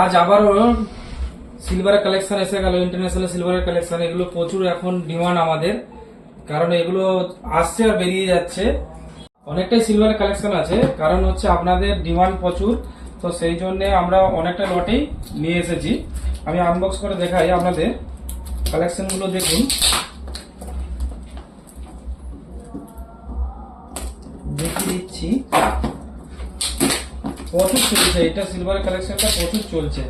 আজ আবারও সিলভারের কালেকশন এসে গেল ইন্টারন্যাশনাল সিলভারের কালেকশন এগুলো প্রচুর এখন ডিমান্ড আমাদের, কারণ এগুলো আসছে আর বেরিয়ে যাচ্ছে। অনেকটাই সিলভারের কালেকশন আছে, কারণ হচ্ছে আপনাদের ডিমান্ড প্রচুর, তো সেই জন্য আমরা অনেকটা লটেই নিয়ে এসেছি। আমি আনবক্স করে দেখাই আপনাদের কালেকশনগুলো দেখুন। দেখিয়ে দিচ্ছি। প্রচুর চলছে, এটা সিলভার কালেকশনটা প্রচুর চলছে।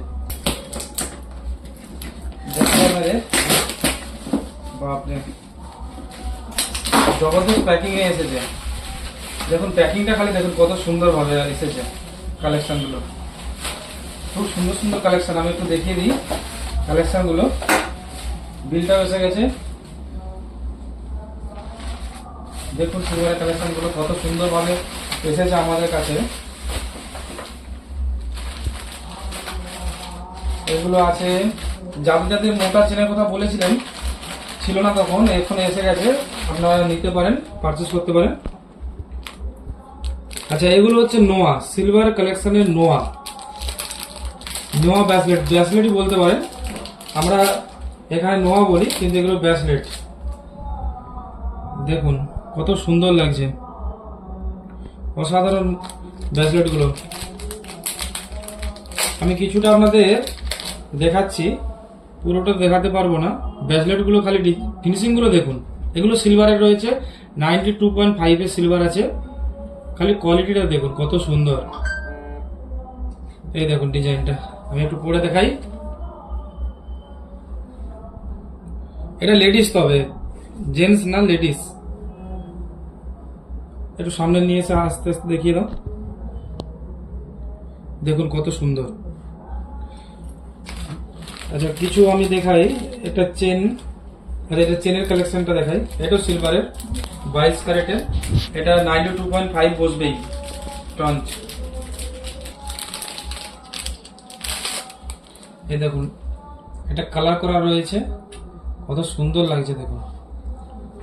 বাপরে। জবরদস্ত প্যাকিং এ এসেছে। দেখুন প্যাকিংটা খালি দেখুন, কত সুন্দর ভাবে এসেছে কালেকশনগুলো। খুব সুন্দর সুন্দর কালেকশন আমি একটু দেখিয়ে দিই। কালেকশনগুলো। বিলটাও এসে গেছে। দেখুন সিলভারের কালেকশনগুলো কত সুন্দর ভাবে এসেছে আমাদের কাছে। এগুলো আছে। যাদের যাদের মোটা চেনের কথা বলেছিলেন, ছিল না তখন এখন এসে গেছে। আপনারা নিতে পারেন পারচেস করতে পারেন। আচ্ছা এগুলো হচ্ছে নোয়া সিলভার কালেকশনের নোয়া। নোয়া ব্যাসলেট ব্যাসলেটই বলতে পারেন। আমরা এখানে নোয়া বলি, কিন্তু এগুলো ব্যাসলেট দেখুন, কত সুন্দর লাগছে। অসাধারণ ব্যাসলেটগুলো আমি কিছুটা আপনাদের দেখাচ্ছি, পুরোটা দেখাতে পারব না। ব্যাসলেটগুলো খালি ফিনিশিংগুলো দেখুন। এগুলো সিলভারের রয়েছে নাইনটি টু পয়েন্ট ফাইভের সিলভার আছে। খালি কোয়ালিটিটা দেখুন, কত সুন্দর। এই দেখুন ডিজাইনটা আমি একটু পরে দেখাই। এটা লেডিস তবে জেন্টস না লেডিস একটু সামনে নিয়ে এসে আস্তে আস্তে দেখিয়ে দাও। দেখুন কত সুন্দর। আচ্ছা কিছু আমি দেখাই। একটা চেন। আর, এটা চেনের কালেকশনটা দেখাই। এটাও সিলভারের বাইশ ক্যারেটের। এটা নাইনটি টু পয়েন্ট ফাইভ বসবেই টঞ্চ এই দেখুন, এটা কালার করা রয়েছে। কত সুন্দর লাগছে, দেখুন।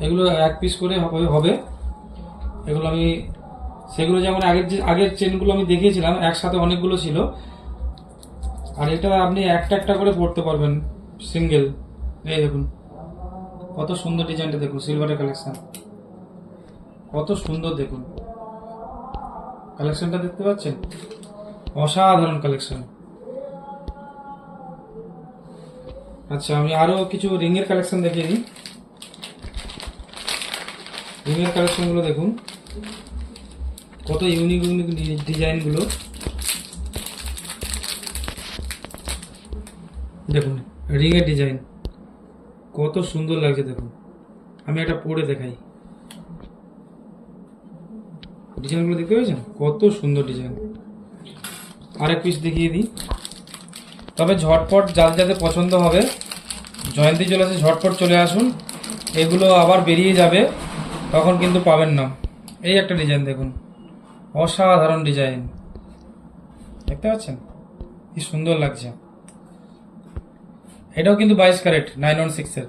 এগুলো এক পিস করে হবে হবে। এগুলো আমি, সেগুলো যেমন আগের যে, আগের চেনগুলো আমি দেখিয়েছিলাম, একসাথে অনেকগুলো ছিল। আর এটা আপনি একটা একটা করে পড়তে পারবেন সিঙ্গেল এই দেখুন, কত সুন্দর ডিজাইনটা দেখুন সিলভারের কালেকশন কত সুন্দর দেখুন। কালেকশনটা দেখতে পাচ্ছেন? অসাধারণ কালেকশন আচ্ছা আমি আরও কিছু রিং এর কালেকশন দেখিয়ে দিই। রিং এর কালেকশনগুলো দেখুন। কত ইউনিক ইউনিক ডিজাইন দেখুন রিং এর ডিজাইন কত সুন্দর লাগছে, দেখুন। আমি একটা পরে দেখাই। ডিজাইনগুলো দেখতে পেয়েছেন? কত সুন্দর ডিজাইন আরেক পিস দেখিয়ে দিই। তবে ঝটপট যাদের যাদের পছন্দ হবে, জয়ন্তী জলাসে ঝটপট চলে আসুন। এগুলো আবার বেরিয়ে যাবে, তখন কিন্তু পাবেন না। এই একটা ডিজাইন দেখুন। অসাধারণ ডিজাইন দেখতে পাচ্ছেন? কি সুন্দর লাগছে। এটাও কিন্তু বাইশ ক্যারেট নাইন ওয়ান সিক্সের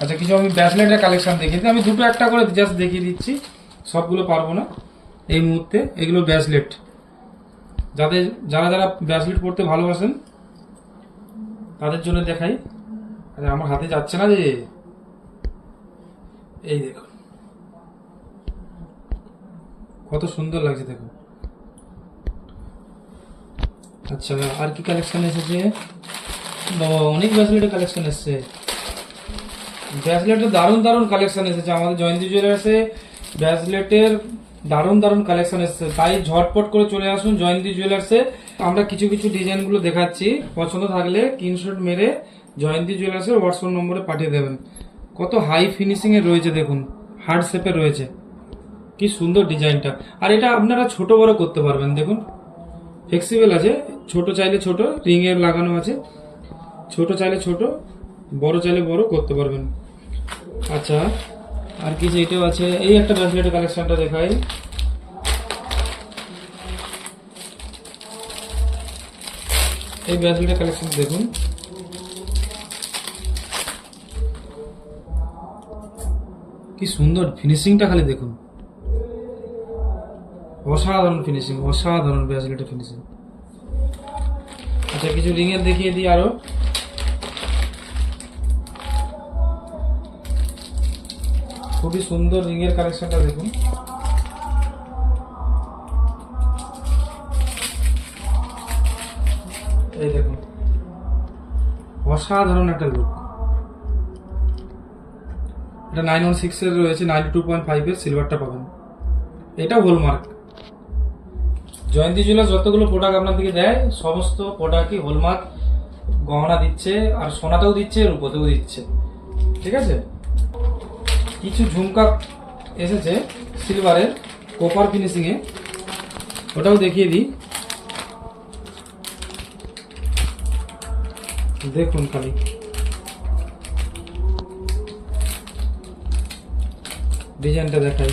আচ্ছা কিছু আমি ব্যাসলেটের কালেকশন দিই। আমি দুটো একটা করে জাস্ট দেখিয়ে দিচ্ছি। সবগুলো পারব না এই মুহূর্তে। এগুলো ব্যাসলেট যাদের, যারা যারা ব্যাসলেট পড়তে ভালোবাসেন, তাদের জন্য দেখাই। আরে, আমার হাতে যাচ্ছে না যে। এই দেখুন কত সুন্দর লাগছে দেখুন আচ্ছা আর কি কালেকশন এসেছে? অনেক ব্যাসলেটের কালেকশন এসছে। ব্যাসলেটের দারুণ দারুণ কালেকশন এসেছে। আমাদের জয়ন্তী জুয়েলার্সে ব্যাসলেটের দারুণ দারুণ কালেকশন এসেছে। তাই ঝটপট করে চলে আসুন জয়ন্তী জুয়েলার্সে আমরা কিছু কিছু ডিজাইনগুলো দেখাচ্ছি। পছন্দ থাকলে স্ক্রিনশট মেরে জয়ন্তী জুয়েলার্সের হোয়াটসঅ্যাপ নম্বরে পাঠিয়ে দেবেন। কত হাই ফিনিশিং এ রয়েছে দেখুন। হার্ড শেপে রয়েছে। কি সুন্দর ডিজাইনটা। আর এটা আপনারা ছোট বড় করতে পারবেন, দেখুন। ফ্লেক্সিবল আছে। ছোট চাইলে ছোট রিং এর লাগানো আছে। ছোট চাইলে ছোট, বড় চাইলে বড় করতে পারবেন। আচ্ছা আর কি যে এটাও আছে? এই একটা ব্রেসলেটের কালেকশনটা দেখাই। এই ব্রেসলেটের কালেকশন দেখুন। কি সুন্দর ফিনিশিংটা খালি দেখুন। অসাধারণ ফিনিশিং অসাধারণ ব্রেসলেটের ফিনিশিং আচ্ছা কিছু রিংয়ের দেখিয়ে দিই আরও। খুবই সুন্দর রিংয়ের কালেকশনটা দেখুন। এই দেখুন। অসাধারণ একটা লুক এটা নাইন ওয়ান সিক্স এর রয়েছে নাইনটি টু পয়েন্ট ফাইভ এর সিলভারটা পাবেন। এটা হলমার্ক জয়ন্তী জুয়েলার্স যতগুলো প্রোডাক্ট আপনাদেরকে দেয়, সমস্ত প্রোডাক্টই হলমার্ক গহনা দিচ্ছে, আর সোনাতেও দিচ্ছে, রূপতেও দিচ্ছে। ঠিক আছে? কিছু ঝুমকা এসেছে সিলভারের কোপার ফিনিশিং এ ওটাও দেখিয়ে দিই। দেখুন খালি। ডিজাইনটা দেখাই।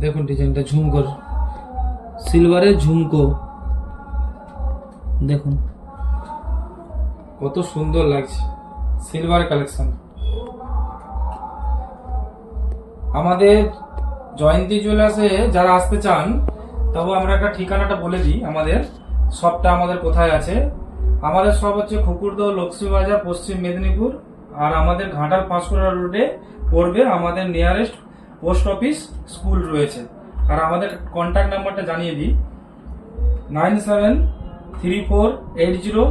দেখুন ডিজাইনটা, ঝুমকোর। সিলভারের ঝুমকো। দেখুন। কত সুন্দর লাগছে। সিলভার কালেকশন আমাদের জয়ন্তী জুয়েলার্সে যারা আসতে চান, তবু আমরা একটা ঠিকানাটা বলে দিই। আমাদের শপটা আমাদের কোথায় আছে? আমাদের সব হচ্ছে খুকুরদহ লক্ষ্মীবাজার, পশ্চিম মেদিনীপুর। আর আমাদের ঘাটাল পাঁশকুড়া রোডে পড়বে আমাদের নিয়ারেস্ট পোস্ট অফিস স্কুল রয়েছে। আর আমাদের কন্ট্যাক্ট নাম্বারটা জানিয়ে দিই। Nine seven three four eight zero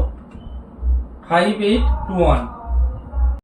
five eight two one